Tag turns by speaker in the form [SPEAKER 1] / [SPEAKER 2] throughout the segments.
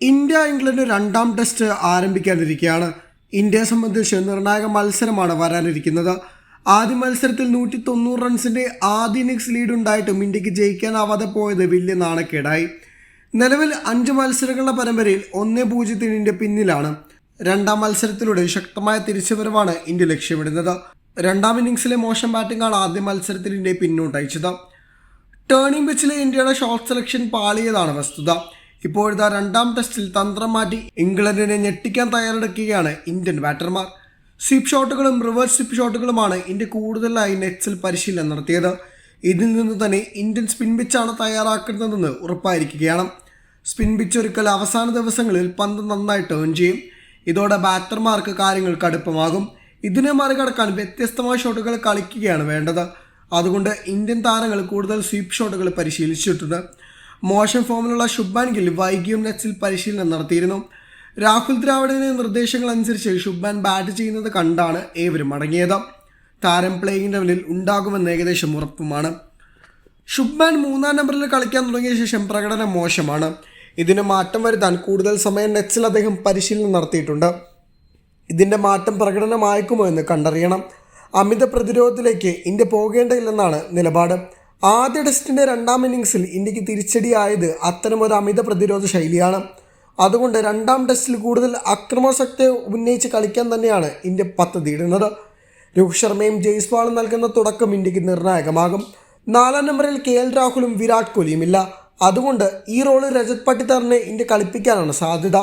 [SPEAKER 1] India England രണ്ടാം test ആരംഭിക്കാനിരിക്കുകയാണ് ഇന്ത്യയെ സംബന്ധിച്ച് നിർണായക മത്സരമാണ് വരാനിരിക്കുന്നത്. ആദ്യ മത്സരത്തിൽ നൂറ്റി തൊണ്ണൂറ് റൺസിന്റെ ആദ്യ ഇന്നിങ്സ് ലീഡ് ഉണ്ടായിട്ടും ഇന്ത്യയ്ക്ക് ജയിക്കാനാവാതെ പോയത് വലിയ നാണക്കേടായി. നിലവിൽ അഞ്ച് മത്സരങ്ങളുടെ പരമ്പരയിൽ ഒന്നേ പൂജ്യത്തിന് ഇന്ത്യ പിന്നിലാണ്. രണ്ടാം മത്സരത്തിലൂടെ ശക്തമായ തിരിച്ചുവരവാണ് ഇന്ത്യ ലക്ഷ്യമിടുന്നത്. രണ്ടാം ഇന്നിങ്സിലെ മോശം ബാറ്റിംഗാണ് ആദ്യ മത്സരത്തിൽ ഇന്ത്യയെ പിന്നോട്ടയച്ചത്. ടേണിംഗ് പിച്ചിലെ ഇന്ത്യയുടെ ഷോട്ട് സെലക്ഷൻ പാളിയതാണ് വസ്തുത. ഇപ്പോഴത്തെ രണ്ടാം ടെസ്റ്റിൽ തന്ത്രം മാറ്റി ഇംഗ്ലണ്ടിനെ ഞെട്ടിക്കാൻ തയ്യാറെടുക്കുകയാണ് ഇന്ത്യൻ ബാറ്റർമാർ സ്വിപ്പ് ഷോട്ടുകളും റിവേഴ്സ് സ്വിപ്പ് ഷോട്ടുകളുമാണ് ഇന്ത്യ കൂടുതലായി നെറ്റ്സിൽ പരിശീലനം നടത്തിയത്. ഇതിൽ നിന്ന് തന്നെ ഇന്ത്യൻ സ്പിൻ പിച്ചാണ് തയ്യാറാക്കുന്നതെന്ന് ഉറപ്പായിരിക്കുകയാണ്. സ്പിൻ പിച്ച് ഒരുക്കൽ അവസാന ദിവസങ്ങളിൽ പന്ത് നന്നായി ടേൺ ചെയ്യും. ഇതോടെ ബാറ്റർമാർക്ക് കാര്യങ്ങൾ കടുപ്പമാകും. ഇതിനെ മറികടക്കാൻ വ്യത്യസ്തമായ ഷോട്ടുകൾ കളിക്കുകയാണ് വേണ്ടത്. അതുകൊണ്ട് ഇന്ത്യൻ താരങ്ങൾ കൂടുതൽ സ്വീപ് ഷോട്ടുകൾ പരിശീലിച്ചിട്ടുണ്ട്. മോശം ഫോമിലുള്ള ശുഭാൻ ഗിൽ വൈകിയും നെറ്റ്സിൽ പരിശീലനം നടത്തിയിരുന്നു. രാഹുൽ ദ്രാവിഡിന്റെ നിർദ്ദേശങ്ങൾ അനുസരിച്ച് ശുഭാൻ ബാറ്റ് ചെയ്യുന്നത് കണ്ടാണ് ഏവരും മടങ്ങിയത് താരം പ്ലേയിങ് ലെവലിൽ ഉണ്ടാകുമെന്ന് ഏകദേശം ഉറപ്പുമാണ്. ശുഭ്മാൻ മൂന്നാം നമ്പറിൽ കളിക്കാൻ തുടങ്ങിയ ശേഷം പ്രകടനം മോശമാണ്. ഇതിന് മാറ്റം വരുത്താൻ കൂടുതൽ സമയം നെറ്റ്സിൽ അദ്ദേഹം പരിശീലനം നടത്തിയിട്ടുണ്ട്. ഇതിന്റെ മാറ്റം പ്രകടനമായേക്കുമോ എന്ന് കണ്ടറിയണം. അമിത പ്രതിരോധത്തിലേക്ക് ഇന്ത്യ പോകേണ്ടതില്ലെന്നാണ് നിലപാട്. ആദ്യ ടെസ്റ്റിന്റെ രണ്ടാം ഇന്നിങ്സിൽ ഇന്ത്യയ്ക്ക് തിരിച്ചടിയായത് അത്തരമൊരു അമിത പ്രതിരോധ ശൈലിയാണ്. അതുകൊണ്ട് രണ്ടാം ടെസ്റ്റിൽ കൂടുതൽ അക്രമശക്തി ഉന്നയിച്ച് കളിക്കാൻ തന്നെയാണ് ഇന്ത്യ പദ്ധതിയിടുന്നത്. രോഹിത് ശർമ്മയും ജയ്സ്വാളും നൽകുന്ന തുടക്കം ഇന്ത്യയ്ക്ക് നിർണായകമാകും. നാലാം നമ്പറിൽ കെ എൽ രാഹുലും വിരാട് കോഹ്ലിയും ഇല്ല അതുകൊണ്ട് ഈ റോൾ രജത് പട്ടിദാറിനെ ഇന്ത്യ കളിപ്പിക്കാനാണ് സാധ്യത.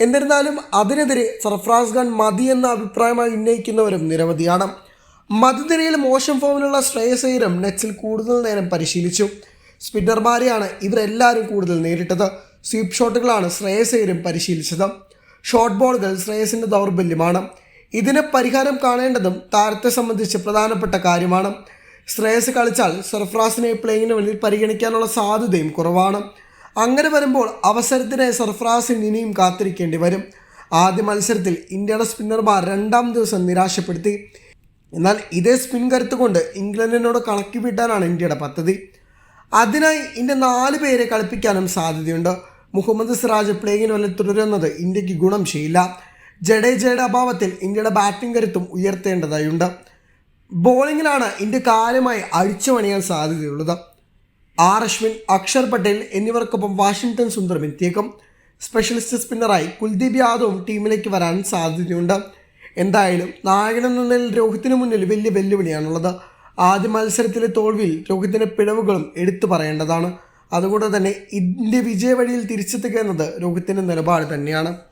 [SPEAKER 1] എന്നിരുന്നാലും അതിനെതിരെ സർഫ്രാസ് ഖാൻ മതി എന്ന അഭിപ്രായമായി ഉന്നയിക്കുന്നവരും നിരവധിയാണ്. മധ്യനിരയിൽ മോശം ഫോമിലുള്ള ശ്രേയസ് അയ്യരും നെറ്റ്സിൽ കൂടുതൽ നേരം പരിശീലിച്ചു. സ്പിന്നർമാരെയാണ് ഇവരെല്ലാവരും കൂടുതൽ നേരിട്ടത്. സ്വീപ്പ് ഷോട്ടുകളാണ് ശ്രേയസ് അയ്യരും പരിശീലിച്ചത്. ഷോർട്ട് ബോളുകൾ ശ്രേയസിന്റെ ദൗർബല്യമാണ്. ഇതിന് പരിഹാരം കാണേണ്ടതും താരത്തെ സംബന്ധിച്ച് പ്രധാനപ്പെട്ട കാര്യമാണ്. ശ്രേയസ് കളിച്ചാൽ സർഫ്രാസിനെ പ്ലേയിങ്ങിന് വേണ്ടി പരിഗണിക്കാനുള്ള സാധ്യതയും കുറവാണ്. അങ്ങനെ വരുമ്പോൾ അവസരത്തിനായി സർഫ്രാസിന് ഇനിയും കാത്തിരിക്കേണ്ടി വരും. ആദ്യ മത്സരത്തിൽ ഇന്ത്യയുടെ സ്പിന്നർമാർ രണ്ടാം ദിവസം നിരാശപ്പെടുത്തി. എന്നാൽ ഇതേ സ്പിൻ കരുത്തുകൊണ്ട് ഇംഗ്ലണ്ടിനോട് കണക്കി വിട്ടാനാണ് ഇന്ത്യയുടെ പദ്ധതി. അതിനായി ഇന്ത്യ നാല് പേരെ കളിപ്പിക്കാനും സാധ്യതയുണ്ട്. മുഹമ്മദ് സിറാജ് പ്ലേയിങ്ങിന് വല്ല തുടരുന്നത് ഇന്ത്യയ്ക്ക് ഗുണം ചെയ്യില്ല. ജഡേജയുടെ അഭാവത്തിൽ ഇന്ത്യയുടെ ബാറ്റിംഗ് കരുത്തും ഉയർത്തേണ്ടതായുണ്ട്. ബോളിങ്ങിലാണ് ഇന്ത്യ കാലമായി അഴിച്ചുപണിയാൻ സാധ്യതയുള്ളത്. ആർ അശ്വിൻ അക്ഷർ പട്ടേൽ എന്നിവർക്കൊപ്പം വാഷിംഗ്ടൺ സുന്ദറും എത്തിയേക്കും. സ്പെഷ്യലിസ്റ്റ് സ്പിന്നറായി കുൽദീപ് യാദവും ടീമിലേക്ക് വരാൻ സാധ്യതയുണ്ട്. എന്തായാലും നായകനെന്ന നിലയിൽ രോഹിത്തിന് മുന്നിൽ വലിയ വെല്ലുവിളിയാണുള്ളത്. ആദ്യ മത്സരത്തിലെ തോൽവിയിൽ രോഹിത്തിന്റെ പിഴവുകളും എടുത്തു പറയേണ്ടതാണ്. അതുകൊണ്ട് തന്നെ ഇന്ത്യ വിജയ വഴിയിൽ തിരിച്ചെത്തുക എന്നത് രോഹിത്തിന്റെ നിലപാട് തന്നെയാണ്.